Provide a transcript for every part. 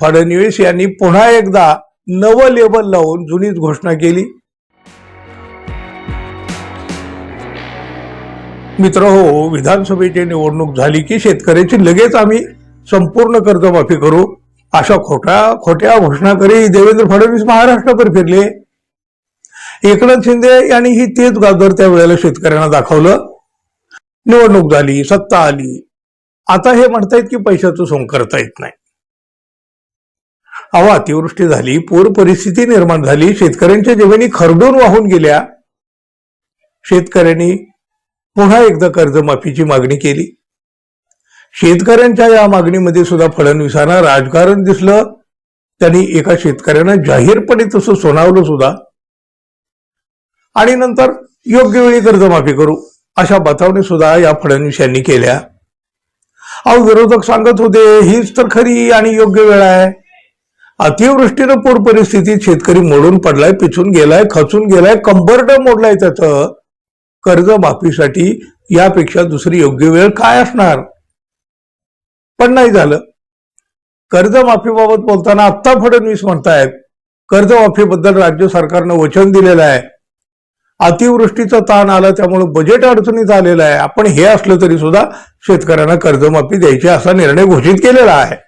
फडणवीस यांनी पुन्हा एकदा नवं लेबल लावून जुनीच घोषणा केली. मित्र हो विधानसभेची निवडणूक झाली की शेतकऱ्याची लगेच आम्ही संपूर्ण कर्जमाफी करू. अशा खोट्या खोट्या घोषणा करी देवेंद्र फडणवीस महाराष्ट्रावर फिरले. एकनाथ शिंदे यांनी ही तेच गाजर त्या वेळेला शेतकऱ्यांना दाखवलं. निवडणूक झाली सत्ता आली. आता हे म्हणतायत की पैशाचं सोंग करता येत नाही. अहो अतिवृष्टी झाली पूर परिस्थिती निर्माण झाली शेतकऱ्यांच्या जमिनी खरडून वाहून गेल्या. शेतकऱ्यांनी पुन्हा एकदा कर्जमाफीची मागणी केली. शेतकऱ्यांच्या या मागणीमध्ये सुद्धा फडणवीसांना राजकारण दिसलं. त्यांनी एका शेतकऱ्यानं जाहीरपणे तसं सुनावलं सुद्धा. आणि नंतर योग्य वेळी कर्जमाफी करू अशा बतावणी सुद्धा या फडणवीस यांनी केल्या. अहो विरोधक सांगत होते हीच तर खरी आणि योग्य वेळ आहे. अतिवृष्टीनं पूर परिस्थितीत शेतकरी मोडून पडलाय पिचून गेलाय खचून गेलाय कंबरड मोडलाय त्याचं. कर्जमाफीसाठी यापेक्षा दुसरी योग्य वेळ काय असणार? पण नाही झालं. कर्जमाफीबाबत बोलताना आत्ता फडणवीस म्हणतायत कर्जमाफीबद्दल राज्य सरकारनं वचन दिलेलं आहे. अतिवृष्टीचा ताण आला त्यामुळे बजेट अडचणीत आलेलं आहे. आपण हे असलं तरी सुद्धा शेतकऱ्यांना कर्जमाफी द्यायची असा निर्णय घोषित केलेला आहे.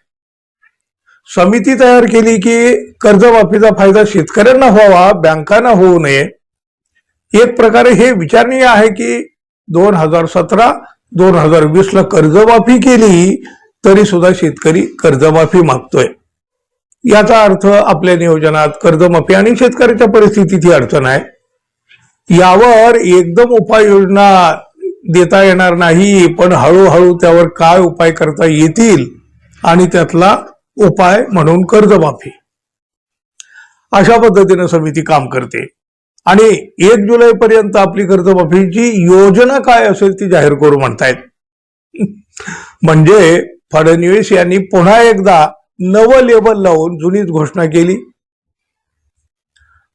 समिती तयार केली की कर्जमाफीचा फायदा शेतकऱ्यांना व्हावा बँकांना होऊ नये. एक प्रकारे हे विचारणीय आहे की दोन हजार सतरा दोन हजार वीस ला कर्जमाफी केली तरी सुद्धा शेतकरी कर्जमाफी मागतोय. याचा अर्थ आपल्या नियोजनात कर्जमाफी आणि शेतकऱ्याच्या परिस्थितीत ही अडचण आहे. यावर एकदम उपाययोजना देता येणार नाही पण हळूहळू त्यावर काय उपाय करता येतील आणि त्यातला उपाय म्हणून कर्जमाफी. अशा पद्धतीने समिती काम करते. आणि एक जुलै पर्यंत आपली कर्जमाफीची योजना काय असेल ती जाहीर करू म्हणतायत. म्हणजे फडणवीस यांनी पुन्हा एकदा नवं लेबल लावून जुनीच घोषणा केली.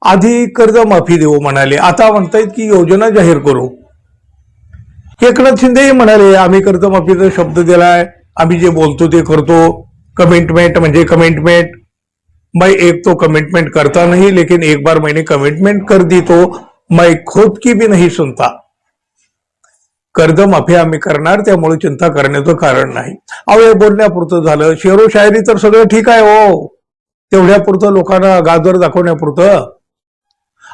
आधी कर्जमाफी देऊ म्हणाले. आता म्हणतायत की योजना जाहीर करू. एकनाथ शिंदेही म्हणाले आम्ही कर्जमाफीचा शब्द दिलाय. आम्ही जे बोलतो ते करतो. कमिटमेंट म्हणजे कमिटमेंट मैं एक तो कमिटमेंट करता नहीं लेकिन एक बार मैंने कमिटमेंट कर दी तो मैं खुद की भी नहीं सुनता. कर्जमाफी आम्ही करणार त्यामुळे चिंता करण्याचं कारण नाही. अहो हे बोलण्यापुरतं झालं. शेरो शायरी तर सगळं ठीक आहे हो. तेवढ्यापुरतं लोकांना गाजर दाखवण्यापुरतं.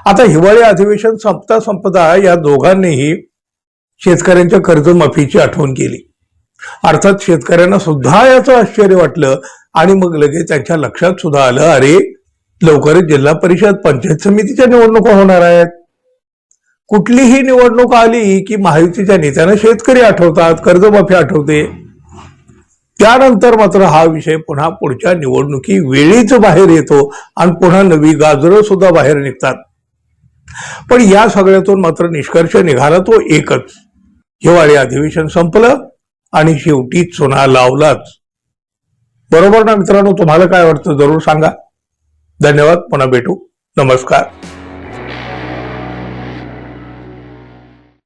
आता हिवाळी अधिवेशन संपता संपता या दोघांनीही शेतकऱ्यांच्या कर्जमाफीची आठवण केली. अर्थात शेतकऱ्यांना सुद्धा याचं आश्चर्य वाटलं आणि मग लगेच त्यांच्या लक्षात सुद्धा आलं अरे लवकरच जिल्हा परिषद पंचायत समितीच्या निवडणुका होणार आहेत. कुठलीही निवडणूक आली की महायुतीच्या नेत्यांना शेतकरी आठवतात कर्जमाफी आठवते. त्यानंतर मात्र हा विषय पुन्हा पुढच्या निवडणुकी वेळीच बाहेर येतो आणि पुन्हा नवी गाजरं सुद्धा बाहेर निघतात. पण या सगळ्यातून मात्र निष्कर्ष निघाला तो एकच. हिवाळी अधिवेशन संपलं. आणि शेवटी चुना लावलाच. बरोबर ना मित्रांनो? तुम्हाला काय वाटतं? जरूर सांगा. धन्यवाद. पुन्हा भेटू. नमस्कार.